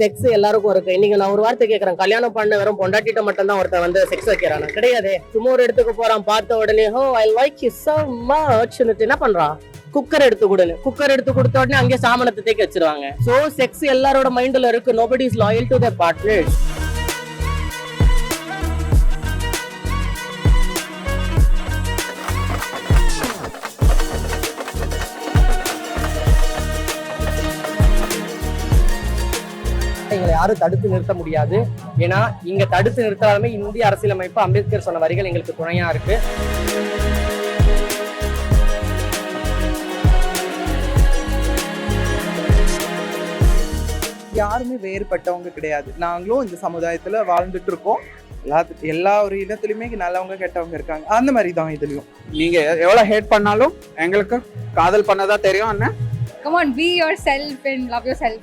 Sex எல்லாருக்கும் இருக்கு. இன்னைக்கு நான் ஒரு வார்த்தை கேக்குறேன். கல்யாணம் பண்ண வெறும் பொண்டாட்டிட்ட மட்டும் தான் ஒருத்தர் வந்து செக்ஸ் வைக்கிறான். கிடையாது. சும்மா ஒரு இடத்துக்கு போறான் பார்த்த உடனே ஹோ I like you so much என்ன பண்றான் குக்கர் எடுத்து கொடுன்னு. குக்கர் எடுத்து கொடுத்த உடனே அங்கே சாமனத்தை தேக்கி வச்சிருவாங்க. சோ செக்ஸ் எல்லாரோட மைண்ட்ல இருக்கு. Nobody is loyal to their partners யாரும் தடுத்து நிறுத்த முடியாது. ஏன்னா இங்க தடுத்து நிறுத்தாலுமே இந்திய அரசியலமைப்பு அம்பேத்கர் சொன்ன வரிகள் எங்களுக்கு துணையா இருக்கு. யாருமே வேறுபட்டவங்க கிடையாது. நாங்களும் இந்த சமுதாயத்துல வாழ்ந்துட்டு இருக்கோம் எல்லாத்து எல்லா ஒரு இடத்துலயுமே நல்லவங்க கெட்டவங்க இருக்காங்க. அந்த மாதிரி தான் இதுலயும். நீங்க எவ்வளவு ஹேட் பண்ணாலும் எங்களுக்கு காதல் பண்ணதா தெரியும் அண்ணன் Come on, be yourself and love yourself.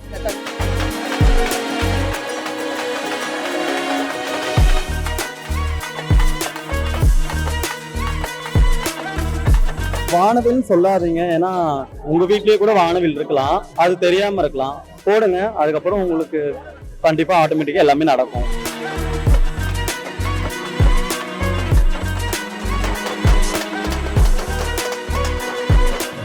வானவில்னு சொல்லாதீங்க. ஏன்னா உங்க வீட்லயே கூட வானவில் இருக்கலாம். அது தெரியாம இருக்கலாம். போடுங்க. அதுக்கப்புறம் உங்களுக்கு கண்டிப்பா ஆட்டோமேட்டிக்கா எல்லாமே நடக்கும்.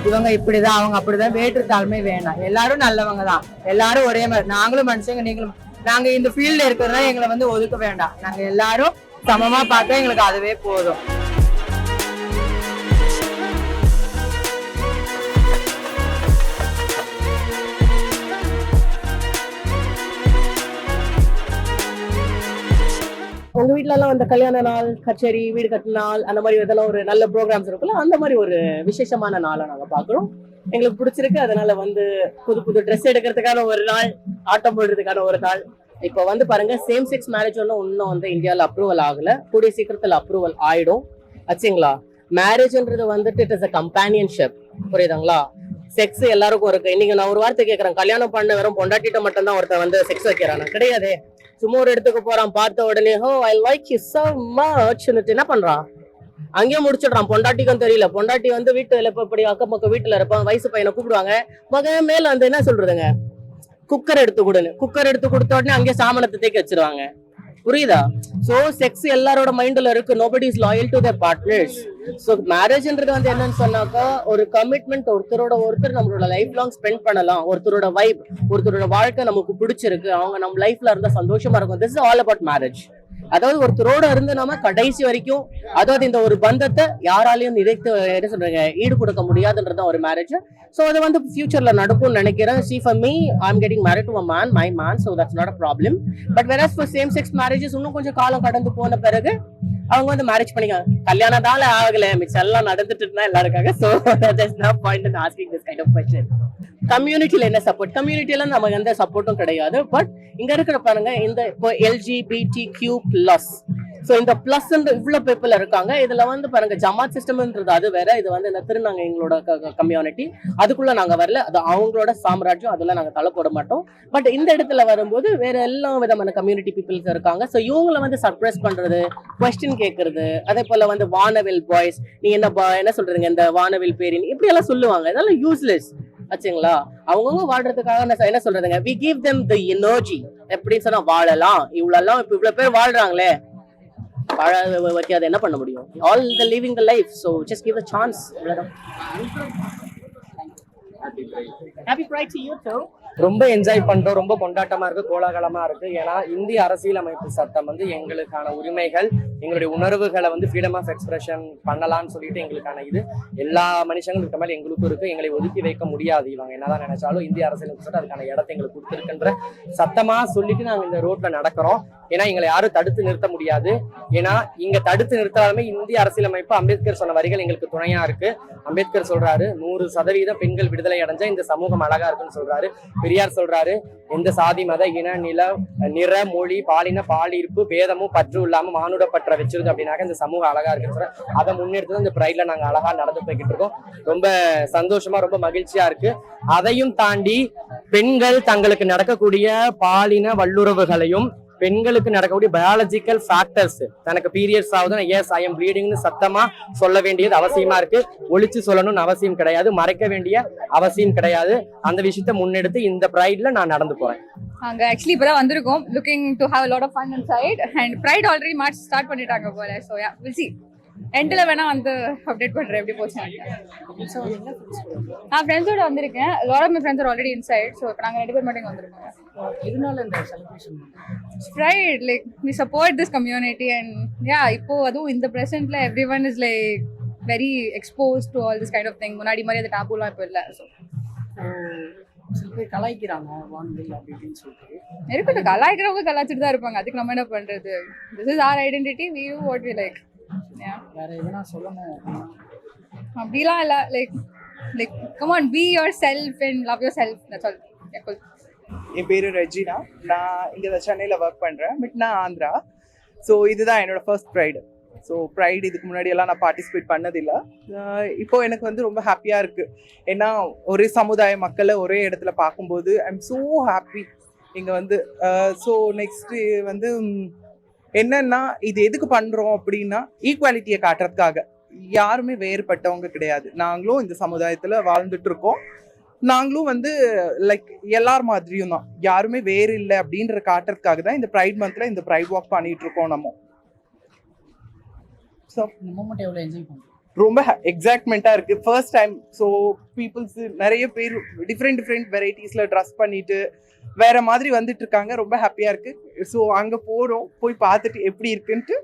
இவங்க இப்படிதான் அவங்க அப்படிதான் வேற்றுத்தாழ்மை வேணாம். எல்லாரும் நல்லவங்க தான். எல்லாரும் ஒரே மாதிரி. நாங்களும் மனுஷங்க நீங்களும். நாங்க இந்த ஃபீல்ட்ல இருக்கிறதா எங்களை வந்து ஒதுக்க வேண்டாம். நாங்க எல்லாரும் சமமா பார்த்தா எங்களுக்கு அதுவே போதும். வீட்லலாம் வீட்ல அந்த கல்யாண நாள் கச்சேரி வீடு கட்டின நாள் அந்த மாதிரி இதெல்லாம் ஒரு நல்ல ப்ரோக்ராம்ஸ் இருக்குல்ல அந்த மாதிரி ஒரு விசேஷமான நாளை நாங்க பாக்குறோம் எங்களுக்கு பிடிச்சிருக்கு. அதனால வந்து புது புது ட்ரெஸ் எடுக்கிறதுக்கான ஒரு நாள் ஆட்டம் போடுறதுக்கான ஒரு நாள். இப்போ வந்து பாருங்க சேம் செக்ஸ் மேரேஜ் ஒன்றும் இன்னும் வந்து இந்தியாவில் அப்ரூவல் ஆகல. கூடிய சீக்கிரத்தில் அப்ரூவல் ஆயிடும். ஆச்சுங்களா? மேரேஜ்ன்றது வந்துட்டு இட் இஸ் அ கம்பானியன்ஷிப் புரியுதுங்களா? செக்ஸ் எல்லாருக்கும் இருக்கு. இன்னைக்கு நான் ஒரு வார்த்தை கேட்கறேன் கல்யாணம் பண்ண வெறும் பொண்டாட்டிட்ட மட்டும் தான் ஒருத்தர் வந்து செக்ஸ் வைக்கிறானா? கிடையாது. சும்மா ஒரு இடத்துக்கு போறான் பார்த்த உடனே ஹோ I like you so much. என்ன பண்றான்? அங்கேயே முடிச்சிடுறான். பொண்டாட்டிக்கும் தெரியல. பொண்டாட்டி வந்து வீட்டுல இப்ப இப்படி அக்கம் பக்கம் வீட்டுல இருப்பான் வயசு பையனை கூப்பிடுவாங்க. மகன் மேல வந்து என்ன சொல்றதுங்க? குக்கர் எடுத்து கொடுன்னு. குக்கர் எடுத்து கொடுத்த உடனே அங்கேயே சாமனத்தை தேக்கி வச்சிருவாங்க. புரியுதா? சோ செக்ஸ் எல்லாரோட மைண்ட்ல இருக்கு. Nobody is loyal to their partners so மேரேஜ்ன்றது வந்து என்னன்னு சொன்னாக்கா ஒரு கமிட்மெண்ட் ஒருத்தரோட ஒருத்தர் நம்மளோட லைஃப் லாங் ஸ்பெண்ட் பண்ணலாம். ஒருத்தரோட வைப் ஒருத்தரோட வாழ்க்கை நமக்கு பிடிச்சிருக்கு. அவங்க நம்ம லைஃப்ல இருந்தா சந்தோஷமா இருக்கும். This is all about marriage அதாவது ஒருத்தரோட இருந்து நாம கடைசி வரைக்கும் அதாவது இந்த ஒரு பந்தத்தை யாராலையும் நினைத்து என்ன சொல்றீங்க ஈடு கொடுக்க முடியாதுன்றது தான் ஒரு மேரேஜ் ஸோ அது வந்து ஃபியூச்சர்ல நடக்கும்னு நினைக்கிறேன். See for me I am getting married to man my man so that's not a problem but whereas for same sex marriages இன்னும் கொஞ்சம் காலம் கடந்து போன பிறகு அவங்க வந்து மேரேஜ் பண்ணிக்காங்க கல்யாணம் தான் ஆகல. மிச்சம் எல்லாம் நடந்துட்டு இருந்தா எல்லாருக்காக. So that's not point in asking this kind of question கம்யூனிட்டியில என்ன சப்போர்ட் கம்யூனிட்டியில நமக்கு எந்த சப்போர்ட்டும் கிடையாது. பட் இங்க இருக்கிற பாருங்க இந்த இப்போ எல்ஜிபிடி கியூ பிளஸ் ஸோ இந்த பிளஸ் இவ்வளோ பீப்புள் இருக்காங்க. இதுல வந்து பாருங்க ஜமாத் சிஸ்டம்ன்றது அது வேற. இது வந்து இந்த திருநாங்க எங்களோட கம்யூனிட்டி அதுக்குள்ள நாங்க வரல. அது அவங்களோட சாம்ராஜ்யம். அதெல்லாம் நாங்க தலை போட மாட்டோம். பட் இந்த இடத்துல வரும்போது வேற எல்லா விதமான கம்யூனிட்டி பீப்புள்ஸ் இருக்காங்க. ஸோ இவங்கள வந்து சர்ப்ரைஸ் பண்றது கொஸ்டின் கேட்கறது அதே போல வந்து வானவில் பாய்ஸ் நீ என்ன என்ன சொல்றீங்க? இந்த வானவில் பேரின் இப்படி எல்லாம் சொல்லுவாங்க. இதெல்லாம் யூஸ்லெஸ் ஆச்சுங்களா? அவங்கவுங்க வாழ்றதுக்காக நான் என்ன சொல்றதுங்க? We give them the energy எப்படின்னு சொன்னா வாழலாம். இவ்வளவு எல்லாம் இப்ப இவ்வளவு பேர் வாழ்றாங்களே. வாழ அதை என்ன பண்ண முடியும்? All the living the life so just give a chance ரொம்ப என்ஜாய் பண்றோம். ரொம்ப கொண்டாட்டமா இருக்கு கோலாகலமா இருக்கு. ஏன்னா இந்திய அரசியலமைப்பு சட்டம் வந்து எங்களுக்கான உரிமைகள் எங்களுடைய உணர்வுகளை வந்து ஃப்ரீடம் ஆஃப் எக்ஸ்பிரஷன் பண்ணலாம்னு சொல்லிட்டு எங்களுக்கான இது. எல்லா மனுஷங்களும் மேலே எங்களுக்கும் இருக்கு. எங்களை ஒதுக்கி வைக்க முடியாது இவங்க. என்னதான் நினைச்சாலும் இந்திய அரசியலமைப்பு சட்டம் அதுக்கான இடத்தை எங்களுக்கு கொடுத்துருக்குன்ற சத்தமா சொல்லிட்டு நாங்கள் இந்த ரோட்ல நடக்கிறோம். ஏன்னா எங்களை யாரும் தடுத்து நிறுத்த முடியாது. ஏன்னா இங்க தடுத்து நிறுத்தாலுமே இந்திய அரசியலமைப்பு அம்பேத்கர் சொன்ன வரிகள் எங்களுக்கு துணையா இருக்கு. அம்பேத்கர் சொல்றாரு நூறு சதவீதம் பெண்கள் விடுதலை அடைஞ்சா இந்த சமூகம் அழகா இருக்குன்னு சொல்றாரு. பெரியார் சொல்றாரு எந்த சாதி மத இன நில நிற மொழி பாலின பாலிருப்பு பேதமும் பற்று இல்லாம மானுடப்பற்ற வச்சிருக்கு அப்படின்னாக்க இந்த சமூகம் அழகா இருக்குன்னு சொல்ற அதை முன்னெடுத்து இந்த பிரைட்ல நாங்க அழகா நடந்து போய்கிட்டு இருக்கோம். ரொம்ப சந்தோஷமா ரொம்ப மகிழ்ச்சியா இருக்கு. அதையும் தாண்டி பெண்கள் தங்களுக்கு நடக்கக்கூடிய பாலின வல்லுறவுகளையும் பெண்களுக்கு நடக்கக்கூடிய பயாலஜிக்கல் ஃபேக்டர்ஸ் தனக்கு பீரியட்ஸ் ஆகுதுன்னா எஸ் ஐ எம் ப்ளீடிங்னு சத்தமா சொல்ல வேண்டியது அவசியமா இருக்கு. ஒளிச்சு சொல்லணும்னு அவசியம் கிடையாது. மறைக்க வேண்டிய அவசியம் கிடையாது. அந்த விஷயத்த முன்னெடுத்து இந்த ப்ரைட்ல நான் நடந்து போறேன். அங்க ஆக்சுவலி இப்பதான் வந்திருக்கோம். Looking to have lot of fun and side and pride already march start பண்ணிட்டாங்க போல. ஸோ யா வில் சி எண்டில் வேணா வந்து அப்டேட் பண்றேன் எப்படி போச்சு நான் ஃப்ரெண்ட்ஸோட வந்திருக்கேன். Lot my friends already inside so இப்போ நாங்கள் ரெண்டு பேர் மட்டும் இங்க வந்திருக்கோம். Pride like we support this community and yeah இப்போ அதுவும் இந்த ப்ரெசென்ட்ல everyone is like very expose to all this kind of thing முன்னாடி மாதிரி அது டாபுலாம் இப்போ இல்லை ஸோ சில பேர் கலாய்க்கிறாங்க சொல்லிட்டு. இருக்கட்டும் கலாய்க்கிறவங்க கலாய்ச்சிட்டு தான் இருப்பாங்க. அதுக்கு நம்ம என்ன பண்றது? This is our identity we what we like வேற எதனா சொல்லணும். அப்படிலாம் இல்லை. Like like come on be yourself and love yourself that's all என் பேரு ரெஜினா. நான் இங்கே சென்னையில் ஒர்க் பண்ணுறேன் பட் நான் ஆந்திரா. ஸோ இதுதான் என்னோட ஃபர்ஸ்ட் ப்ரைடு ஸோ ப்ரைடு இதுக்கு முன்னாடி எல்லாம் நான் பார்ட்டிசிபேட் பண்ணதில்லை. இப்போ எனக்கு வந்து ரொம்ப ஹாப்பியாக இருக்குது ஏன்னா ஒரே சமுதாய மக்களை ஒரே இடத்துல பார்க்கும்போது ஐ எம் ஸோ ஹாப்பி இங்கே வந்து ஸோ நெக்ஸ்ட்டு வந்து என்னன்னா இது எதுக்கு பண்ணுறோம் அப்படின்னா ஈக்குவாலிட்டியை காட்டுறதுக்காக. யாருமே வேறுபட்டவங்க கிடையாது. நாங்களும் இந்த சமுதாயத்தில் வாழ்ந்துட்டு இருக்கோம் நாங்களும் வந்து லைக் எல்லார் மாதிரியும் தான். யாருமே வேறு இல்லை அப்படின்ற காட்டுறதுக்காக தான் இந்த ப்ரைட் மந்த்ல இந்த ப்ரைட் வாக் பண்ணிட்டு இருக்கோம் நம்ம ஸோ மூமெண்ட் எவ்வளோ என்ஜாய் பண்ணுறோம் ரொம்ப எக்ஸாக்ட்மெண்ட்டாக இருக்கு. ஃபர்ஸ்ட் டைம் ஸோ பீப்புள்ஸ் நிறைய பேர் டிஃப்ரெண்ட் டிஃப்ரெண்ட் வெரைட்டிஸில் ட்ரெஸ் பண்ணிட்டு வேற மாதிரி வந்துட்டு இருக்காங்க. ரொம்ப ஹாப்பியாக இருக்கு. ஸோ அங்கே போகிறோம் போய் பார்த்துட்டு எப்படி இருக்குன்ட்டு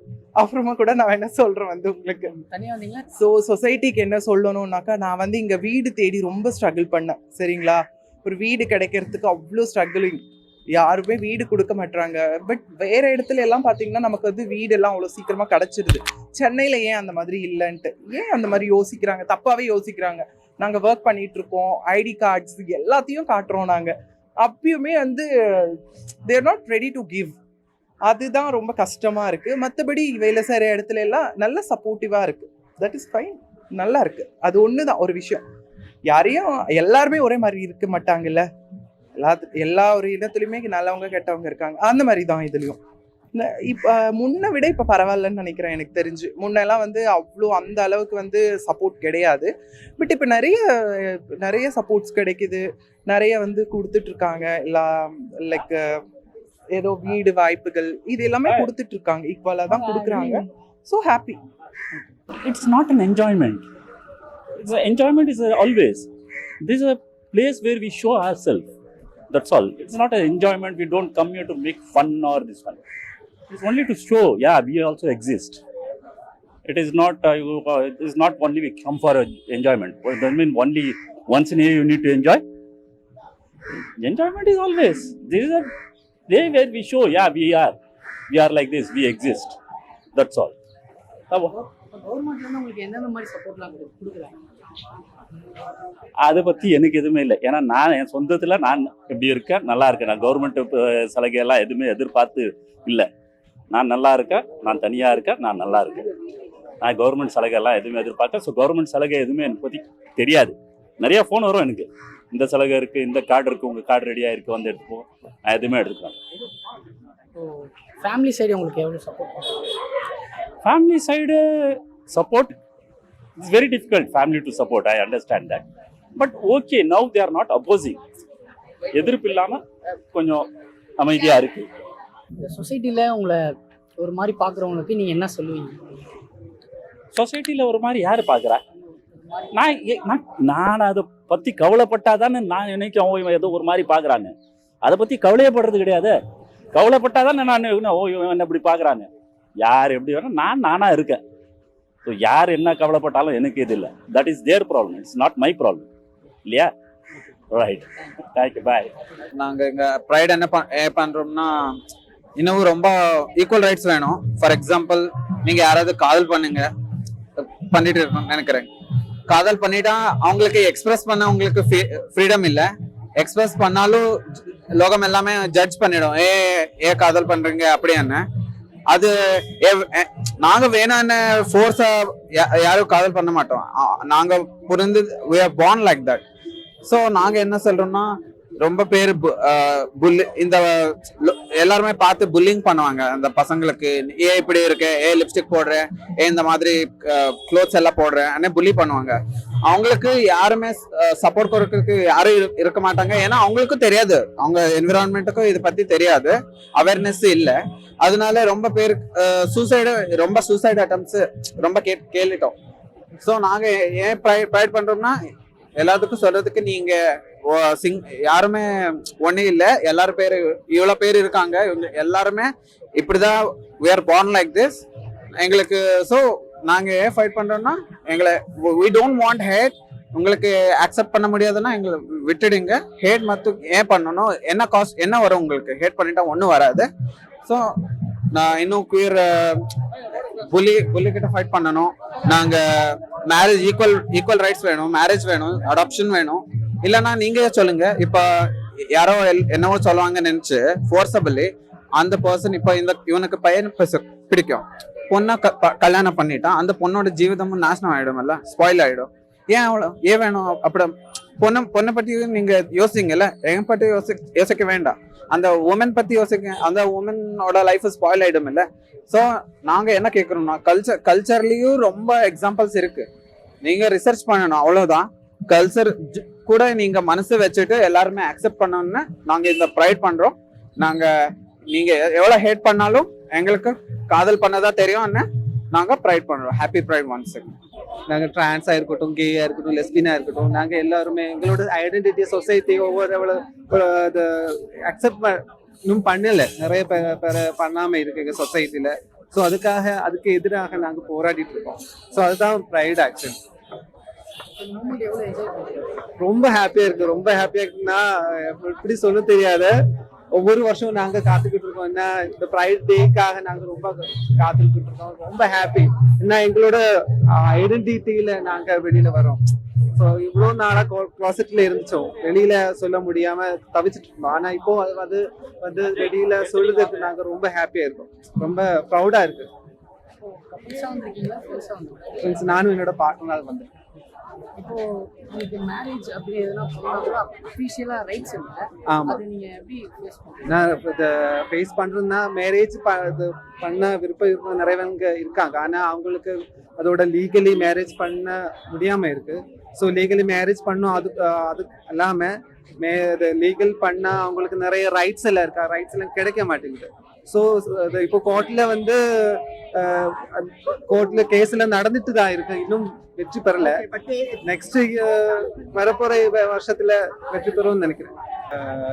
அப்புறமா கூட நான் என்ன சொல்கிறேன் வந்து உங்களுக்கு. தனியாக ஸோ சொசைட்டிக்கு என்ன சொல்லணும்னாக்கா நான் வந்து இங்கே வீடு தேடி ரொம்ப ஸ்ட்ரகிள் பண்ணேன். சரிங்களா? ஒரு வீடு கிடைக்கிறதுக்கு அவ்வளோ ஸ்ட்ரகிளிங் யாருமே வீடு கொடுக்க மாட்டாங்க பட் வேற இடத்துல எல்லாம் பார்த்தீங்கன்னா நமக்கு வந்து வீடு எல்லாம் அவ்வளோ சீக்கிரமா கிடைச்சிருது. சென்னையில் ஏன் அந்த மாதிரி இல்லைன்ட்டு? ஏன் அந்த மாதிரி யோசிக்கிறாங்க? தப்பாவே யோசிக்கிறாங்க. நாங்கள் ஒர்க் பண்ணிட்டு இருக்கோம் ஐடி கார்ட்ஸ் எல்லாத்தையும் காட்டுறோம் நாங்கள் அப்பயுமே வந்து they're not ready to give அதுதான் ரொம்ப கஷ்டமா இருக்கு. மற்றபடி வேலை செய்கிற இடத்துல எல்லாம் நல்ல சப்போர்ட்டிவா இருக்கு. தட் இஸ் ஃபைன் நல்லா இருக்கு. அது ஒன்று தான் ஒரு விஷயம். யாரையும் எல்லாருமே ஒரே மாதிரி இருக்க மாட்டாங்கல்ல? எல்லா எல்லா ஒரு இடத்துலையுமே நல்லவங்க கெட்டவங்க இருக்காங்க. அந்த மாதிரி தான் இதுலயும் இப்ப முன்ன விட இப்ப பரவாயில்லன்னு நினைக்கிறேன் எனக்கு தெரிஞ்சு. முன்னெல்லாம் வந்து அவ்வளோ அந்த அளவுக்கு வந்து சப்போர்ட் கிடையாது. பட் இப்ப நிறைய நிறைய சப்போர்ட்ஸ் கிடைக்குது. நிறைய வந்து கொடுத்துட்டு இருக்காங்க எல்லா லைக் ஏதோ வீடு வாய்ப்புகள் இது எல்லாமே கொடுத்துட்டு இருக்காங்க ஈக்குவலா தான் கொடுக்குறாங்க. So happy an enjoyment. It's a enjoyment is a, always. This is a place where we show ourselves. That's all. It's not an enjoyment. We don't come here to make fun or this one. It's only to show, yeah, we also exist. It is not. Uh, you, uh, it is not only we come for uh, enjoyment. Well, that mean only once in a year you need to enjoy. Enjoyment is always. This is a day where we show, yeah, we are, we are like this. We exist. That's all. How- கவர்மெண்ட்லேருந்து உங்களுக்கு எந்தெந்த மாதிரி சப்போர்ட்லாம் கொடுக்குறாங்க அதை பற்றி எனக்கு எதுவுமே இல்லை. ஏன்னா நான் என் சொந்தத்தில் நான் இப்படி இருக்கேன் நல்லா இருக்கேன். நான் கவர்மெண்ட் சலுகையெல்லாம் எதுவுமே எதிர்பார்த்து இல்லை. நான் நல்லா இருக்கேன் நான் தனியாக இருக்கேன் நான் நல்லா இருக்கேன். நான் கவர்மெண்ட் சலுகையெல்லாம் எதுவுமே எதிர்பார்க்கல. ஸோ கவர்மெண்ட் சலுகை எதுவுமே எனக்கு பற்றி தெரியாது. நிறைய ஃபோன் வரும் எனக்கு. இந்த சலுகை இருக்குது இந்த கார்டு இருக்குது உங்கள் கார்டு ரெடியாக இருக்குது வந்து எடுத்துப்போ நான் எதுவுமே எடுத்துக்கிறேன் ஃபேமிலி சைடு உங்களுக்கு எவ்வளோ சப்போர்ட் பண்ணுறாங்க family side it's very difficult family to support i understand that. But okay now they are not opposing. எதிர்ப்பு இல்லாம கொஞ்சம் அமைதியா இருக்கு. இந்த சொசைட்டியில் உங்களை ஒரு மாதிரி பார்க்குறவங்களுக்கு நீங்கள் என்ன சொல்லுவீங்க? சொசைட்டில ஒரு மாதிரி யாரு பாக்குறா நான் நான் நான் அதை பத்தி கவலைப்பட்டாதானே நான் நினைக்கும் ஓ இவன் ஏதோ ஒரு மாதிரி பாக்குறாங்க அதை பத்தி கவலையப்படுறது கிடையாது. கவலைப்பட்டாதானே நான் என்ன, ஓ இவன் என்ன இப்படி பாக்குறாங்க யார் எப்படி வேணா நான் நானா இருக்கேன். ஸோ யார் என்ன கவலைப்பட்டாலும் எனக்கு இது இல்லை. That is their problem it's not my problem இல்லையா? ரைட் தேங்க்யூ பாய் நாங்கள் இங்கே ப்ரைட் என்ன பண் ஏ பண்ணுறோம்னா இன்னமும் ரொம்ப ஈக்குவல் ரைட்ஸ் வேணும். ஃபார் எக்ஸாம்பிள் நீங்கள் யாராவது காதல் பண்ணுங்க. பண்ணிட்டு இருக்கணும் நினைக்கிறேன். காதல் பண்ணிட்டா அவங்களுக்கு எக்ஸ்பிரஸ் பண்ண உங்களுக்கு ஃப்ரீடம் இல்லை. எக்ஸ்பிரஸ் பண்ணாலும் லோகம் எல்லாமே ஜட்ஜ் பண்ணிடும். ஏ ஏ காதல் பண்றீங்க அப்படின்னு அது eh, நாங்க வேணான்னு ஃபோர்ஸா யாரும் காதல் பண்ண மாட்டோம். நாங்க புரிந்து we are born like that so நாங்க என்ன சொல்றோம்னா ரொம்ப பேர் புல்லு இந்த எல்லாருமே பார்த்து புல்லிங் பண்ணுவாங்க. அந்த பசங்களுக்கு ஏன் இப்படி இருக்கு? ஏன் லிப்ஸ்டிக் போடுற? ஏன் இந்த மாதிரி க்ளோத்ஸ் எல்லாம் போடுற? அண்ணே புல்லி பண்ணுவாங்க. அவங்களுக்கு யாருமே சப்போர்ட் கொடுக்கறதுக்கு யாரும் இருக்க மாட்டாங்க. ஏன்னா அவங்களுக்கும் தெரியாது. அவங்க என்விரான்மெண்ட்டுக்கும் இதை பத்தி தெரியாது. அவேர்னஸ் இல்லை. அதனால ரொம்ப பேர் சூசைடு ரொம்ப சூசைட் அட்டம்ஸ் ரொம்ப கே கேள்விட்டோம். ஸோ நாங்க ஏன் ப்ரைட் பண்றோம்னா எல்லாத்துக்கும் சொல்றதுக்கு நீங்க சிங் யாருமே ஒன்றும் இல்லை. எல்லாரும் பேர் இவ்வளோ பேர் இருக்காங்க. இவங்க எல்லாருமே இப்படிதான் we are born like this எங்களுக்கு ஸோ நாங்க ஏன் ஃபைட் பண்றோம்னா எங்களை வி டோன்ட் வாண்ட் ஹேட் உங்களுக்கு அக்செப்ட் பண்ண முடியாதுன்னா எங்களை விட்டுடுங்க. ஹேட் மட்டும் ஏன் பண்ணணும்? என்ன காஸ்ட் என்ன வரும் உங்களுக்கு? ஹேட் பண்ணிட்டா ஒன்றும் வராது. ஸோ நான் இன்னும் குயர் புலி புலிக்கிட்ட ஃபைட் பண்ணணும். நாங்கள் மேரேஜ் ஈக்குவல் ஈக்குவல் ரைட்ஸ் வேணும் மேரேஜ் வேணும் அடாப்ஷன் வேணும். இல்லைன்னா நீங்கள் சொல்லுங்க? இப்போ யாரோ எல்- என்னவோ சொல்லுவாங்க நினச்சி ஃபோர்ஸபிளி அந்த பர்சன் இப்போ இந்த இவனுக்கு பையன் பிடிக்கும். பொண்ணை க- கல்யாணம் பண்ணிட்டான் அந்த பொண்ணோட ஜீவிதமும் நாசனம் ஆயிடும்ல ஸ்பாயில் ஆயிடும். ஏன் அவ்வளோ ஏன் வேணும் அப்படி? பொண்ணை பொண்ணை பத்தி நீங்க யோசிங்கல்ல? என் பற்றி யோசி யோசிக்க வேண்டாம். அந்த உமன் பத்தி யோசிக்க அந்த உமனோட லைஃப் ஸ்பாயில் ஆயிடும் இல்ல? ஸோ நாங்க என்ன கேட்கறோம்னா கல்ச்சர் கல்ச்சர்லயும் ரொம்ப எக்ஸாம்பிள்ஸ் இருக்கு. நீங்க ரிசர்ச் பண்ணணும் அவ்வளவுதான். கல்ச்சர் கூட நீங்க மனசு வச்சுட்டு எல்லாருமே அக்செப்ட் பண்ணணும்னு நாங்க இந்த ப்ரைட் பண்றோம். நாங்க நீங்க எவ்வளோ எவ்வளவு ஹேட் பண்ணாலும் எங்களுக்கு காதல் பண்ணதா தெரியும்னு நாங்க ப்ரைட் பண்றோம். ஹாப்பி ப்ரைட் ஒன்ஸ் நாங்க டிரான்ஸா இருக்கட்டும் கேயா இருக்கட்டும் லெஸ்பினா இருக்கட்டும் நாங்க எல்லாருமே எங்களோட ஐடென்டிட்டி சொசைட்டி ஒவ்வொரு அது அக்செப்ட் இன்னும் பண்ணல. நிறைய பேர் பேர் பண்ணாம இருக்கு எங்க சொசைட்டில ஸோ அதுக்காக அதுக்கு எதிராக நாங்க போராடிட்டு இருக்கோம். ஸோ அதுதான் ப்ரைட் ஆக்ஷன் ரொம்ப ஹாப்பியா இருக்கு. ரொம்ப ஹாப்பியா இருக்குன்னா எப்படி சொல்ல தெரியாத ஒவ்வொரு வருஷம் நாங்க காத்துக்கிட்டு இருக்கோம். என்ன இந்த ப்ரைட் டேக்காக நாங்க ரொம்ப காத்துக்கிட்டு இருக்கோம். ரொம்ப ஹாப்பி ஏன்னா எங்களோட ஐடென்டிட்டியில நாங்க வெளியில வரோம். ஸோ இவ்வளோ நாளா க்ளாசெட்ல இருந்துச்சோம். வெளியில சொல்ல முடியாம தவிச்சிட்டு இருந்தோம். ஆனா இப்போ அது வந்து வந்து வெளியில சொல்லுறதுக்கு நாங்க ரொம்ப ஹாப்பியா இருக்கோம். ரொம்ப ப்ரௌடா இருக்கு. நானும் என்னோட பார்ட்னர் வந்து இப்போ உங்களுக்கு மேரேஜ் அப்படி எதனா பண்ணாலும் அஃபிஷியலா ரைட்ஸ் இல்லை. ஆமா. அது நீங்க எப்படி ஃபேஸ் நான் இதை ஃபேஸ் பண்றதுன்னா மேரேஜ் இது பண்ண விருப்பம் இருக்க நிறையவங்க இருக்காங்க. ஆனா அவங்களுக்கு அதோட லீகலி மேரேஜ் பண்ண முடியாம இருக்கு. ஸோ லீகலி மேரேஜ் பண்ணும் அது அது இல்லாம மே லீகல் பண்ணா அவங்களுக்கு நிறைய ரைட்ஸ் எல்லாம் இருக்கா? ரைட்ஸ் எல்லாம் கிடைக்க மாட்டேங்குது. ஸோ இப்போ கோர்ட்ல வந்து கோர்ட்ல கேஸ் எல்லாம் நடந்துட்டு தான் இருக்கு. இன்னும் வெற்றி பெறல. நெக்ஸ்ட் வரப்போற வ- வருஷத்துல வெற்றி பெறும்னு நினைக்கிறேன்.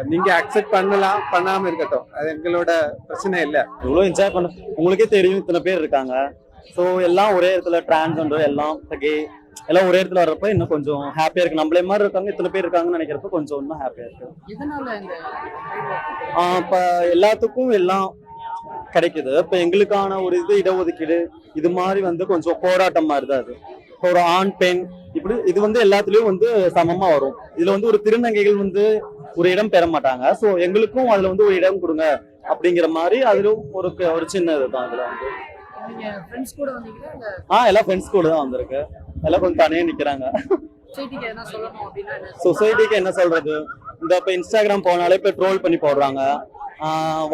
நீங்க அக்செப்ட் பண்ணலாம் பண்ணாம இருக்கட்டும். அது எங்களோட பிரச்சனை இல்ல. இவ்வளோ என்ஜாய் பண்ண உங்களுக்கே தெரியும் இத்தனை பேர் இருக்காங்க. ஸோ எல்லாம் ஒரே இடத்துல டிரான்ஸ்ஜெண்டர் எல்லாம் கே எல்லாம் ஒரே இடத்துல வர்றப்ப இன்னும் கொஞ்சம் ஹாப்பியா இருக்கு. நம்மளே மாதிரி இருக்காங்க இத்தனை பேர் இருக்காங்கன்னு நினைக்கிறப்ப கொஞ்சம் இன்னும் ஹாப்பியா இருக்கு. இப்ப எல்லாத்துக்கும் எல்லாம் கிடைக்குது. இப்ப எங்களுக்கான ஒரு இது இடஒதுக்கீடு இது மாதிரி வந்து கொஞ்சம் போராட்டம் மாதிரி தான் அது. ஒரு ஆண் பெண் இப்படி இது வந்து எல்லாத்துலயும் வந்து சமமா வரும். இதுல வந்து ஒரு திருநங்கைகள் வந்து ஒரு இடம் பெற மாட்டாங்க. சோ எங்களுக்கும் அதுல வந்து ஒரு இடம் கொடுங்க அப்படிங்கிற மாதிரி அதுலயும் ஒரு ஒரு சின்ன இதுதான் இதுல வந்து. ஆஹ் எல்லாம் ஃப்ரெண்ட்ஸ் கூட தான் வந்திருக்கு. எல்லாம் கொஞ்சம் தனியா நிக்கிறாங்க. சொசைட்டிக்கு என்ன சொல்றது? இந்த இப்ப இன்ஸ்டாகிராம் போனாலே இப்ப ட்ரோல் பண்ணி போடுறாங்க.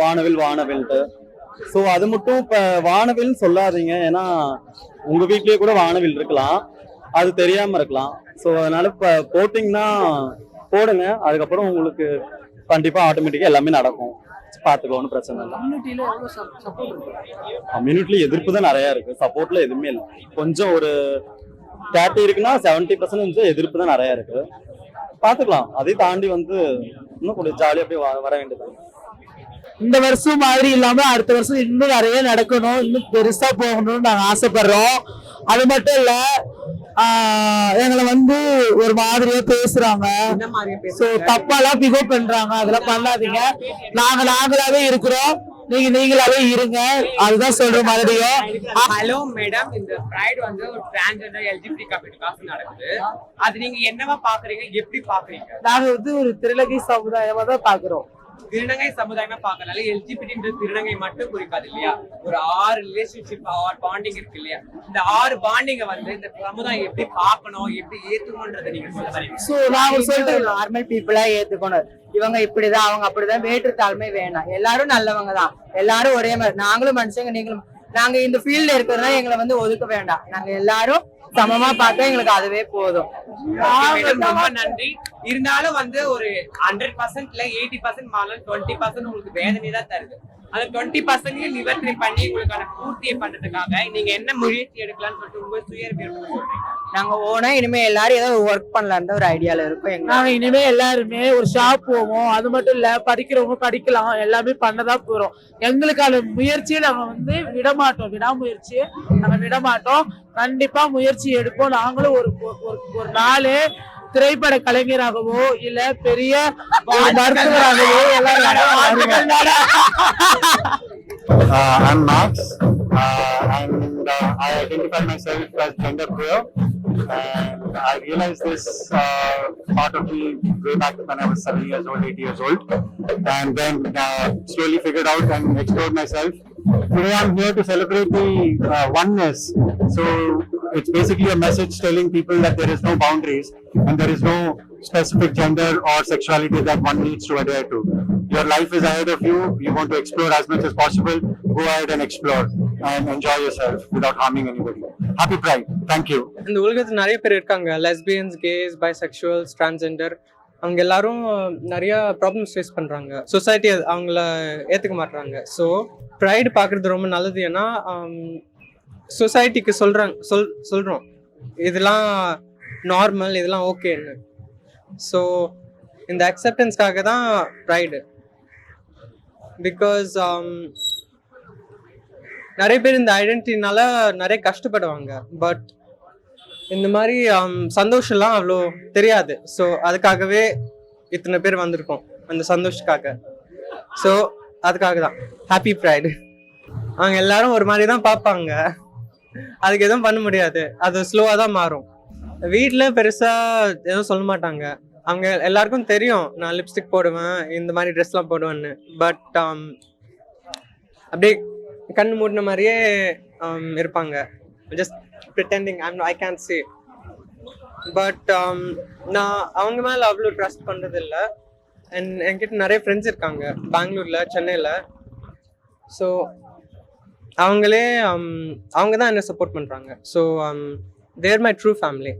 வானவில் வானவில்ட்டு. ஸோ அது மட்டும் இப்ப வானவில்னு சொல்லாதீங்க. ஏன்னா உங்க வீட்லயே கூட வானவில் இருக்கலாம். அது தெரியாம இருக்கலாம். ஸோ அதனால இப்ப போட்டிங்கன்னா போடுங்க. அதுக்கப்புறம் உங்களுக்கு கண்டிப்பா ஆட்டோமேட்டிக்கா எல்லாமே நடக்கும். பார்த்துக்கோ ஒன்றும் பிரச்சனை இல்லை. கம்யூனிட்டியில எதிர்ப்பு தான் நிறைய இருக்கு. சப்போர்ட்ல எதுவுமே இல்லை. கொஞ்சம் ஒரு தேர்ட்டி இருக்குன்னா செவன்டி பர்சன்ட் எதிர்ப்பு தான் நிறைய இருக்கு. பாத்துக்கலாம். அதை தாண்டி வந்து இன்னும் கொஞ்சம் ஜாலியா அப்படியே வ- வர வேண்டியது. இந்த வருஷம் மாதிரி இல்லாம அடுத்த வருஷம் இன்னும் நிறைய நடக்கணும். இன்னும் பெருசா போகணும்னு நாங்க ஆசைப்படுறோம். அது மட்டும் இல்ல எங்களை வந்து ஒரு மாதிரியா பேசுறாங்க. சோ தப்பாலாம் பிகவ் பண்றாங்க. அதெல்லாம் பண்ணாதீங்க. நாங்க நாங்களாவே இருக்கிறோம். நீங்க நீங்களாவே இருங்க. அதுதான் சொல்றோம் மறுபடியும் ஹலோ மேடம் இந்த ப்ரைட் வந்து ஒரு டிரான்ஸ்ஜெண்டர் எல்ஜிபி கம்யூனிட்டிக்காக நடக்குது. அது நீங்க என்னவா பாக்குறீங்க? எப்படி பாக்குறீங்க? நாங்க வந்து ஒரு திருநங்கை சமுதாயமா தான் பாக்குறோம். திருநங்கை சமுதாயமா பார்க்கறனால எல்ஜிபிடி திருநங்கை மட்டும் குறிக்காது இல்லையா? ஒரு ஆறு ரிலேஷன்ஷிப் ஆறு பாண்டிங் இருக்கு இல்லையா? இந்த ஆறு பாண்டிங்கை வந்து இந்த சமுதாயம் எப்படி பார்க்கணும் எப்படி ஏத்துக்கணும்ன்றதை நீங்க சொல்ல வரீங்க? ஸோ நான் சொல்லிட்டு நார்மல் பீப்புளா ஏத்துக்கணும். இவங்க இப்படிதான் அவங்க அப்படிதான். வேற்றுத்தாழ்மை வேணாம். எல்லாரும் நல்லவங்க தான். எல்லாரும் ஒரே மாதிரி. நாங்களும் மனுஷங்க நீங்களும் நாங்க இந்த ஃபீல்ட்ல இருக்கிறதுனால எங்களை வந்து ஒதுக்க வேண்டாம். நாங்க எல்லாரும் சமமா பார்த்தா எங்களுக்கு அதுவே போதும். ரொம்ப நன்றி. இருந்தாலும் வந்து ஒரு ஹண்ட்ரட் பர்சன்ட்ல எயிட்டி பர்சன்ட் மாலும் டுவெண்ட்டி பர்சன்ட் உங்களுக்கு வேதனை தான் தருது. அந்த டுவெண்ட்டி பர்சன்டையும் நிவர்த்தி பண்ணி உங்களுக்கான பூர்த்தியை பண்றதுக்காக நீங்க என்ன முயற்சி எடுக்கலாம்னு சொல்லிட்டு உங்க சுய விருப்பம் சொல்றீங்க. நாங்க ஓனா இனிமே எல்லாரும் ஏதோ ஒர்க் பண்ணலான்னு ஒரு ஐடியால இருக்கோம். எங்க நாங்க இனிமே எல்லாருமே ஒரு ஷாப் போவோம். அது மட்டும் இல்ல படிக்கிறவங்க படிக்கலாம். எல்லாமே பண்ணதான் போறோம். எங்களுக்கான முயற்சியை நாங்க வந்து விட மாட்டோம் விடாமுயற்சியை நாங்க விட மாட்டோம் கண்டிப்பா முயற்சி எடுப்போம். நாங்களும் ஒரு ஒரு ஒரு நாள் திரைப்பட கலைஞராகவோ இல்ல பெரிய ஒரு மருத்துவராகவோ எல்லாரும் Uh, I'm Max, uh, and uh, I identify myself as gender queer. And I realized this uh, part of me way back when I was seven years old, eight years old, and then uh, slowly figured out and explored myself. Today I'm here to celebrate the uh, oneness. So it's basically a message telling people that there is no boundaries and there is no specific gender or sexuality that one needs to adhere to. Your life is ahead of you. You want to explore as much as possible. Go ahead and explore and enjoy yourself without harming anybody. Happy Pride. Thank you. இந்த உலகத்துல நிறைய பேர் இருக்காங்க lesbians case பைசெக்சுவல்ஸ் transgender அவங்க எல்லாரும் நிறைய problems face பண்ணுறாங்க society அவங்கள ஏற்றுக்க மாட்டுறாங்க ஸோ ப்ரைடு பார்க்குறது ரொம்ப நல்லது ஏன்னா சொசைட்டிக்கு சொல்கிறாங்க சொல் சொல்கிறோம் இதெல்லாம் நார்மல் இதெல்லாம் ஓகேன்னு ஸோ இந்த அக்செப்டன்ஸ்க்காக தான் ப்ரைடு பிகாஸ் um, நிறைய பேர் இந்த ஐடென்டிட்டினால நிறைய கஷ்டப்படுவாங்க. பட் இந்த மாதிரி um, சந்தோஷம்லாம் அவ்வளோ தெரியாது. ஸோ அதுக்காகவே இத்தனை பேர் வந்திருக்கோம். அந்த சந்தோஷத்துக்காக. ஸோ அதுக்காக தான். ஹாப்பி ப்ரைடு அவங்க எல்லாரும் ஒரு மாதிரி தான் பார்ப்பாங்க. அதுக்கு எதுவும் பண்ண முடியாது. அது ஸ்லோவாக தான் மாறும். வீட்டில் பெருசாக எதுவும் சொல்ல மாட்டாங்க. அவங்க எல்லாருக்கும் தெரியும் நான் லிப்ஸ்டிக் போடுவேன் இந்த மாதிரி ட்ரெஸ்லாம் போடுவேன்னு. பட் um, அப்படியே கண் மூடின மாதிரியே um, இருப்பாங்க. Just pretending I'm I can see but நான் அவங்க மேலே அவ்வளோ ட்ரஸ்ட் பண்ணுறது இல்லை அண்ட் என்கிட்ட நிறைய ஃப்ரெண்ட்ஸ் இருக்காங்க. பெங்களூரில் சென்னையில். ஸோ அவங்களே அவங்க தான் என்ன சப்போர்ட் பண்ணுறாங்க so they're my true family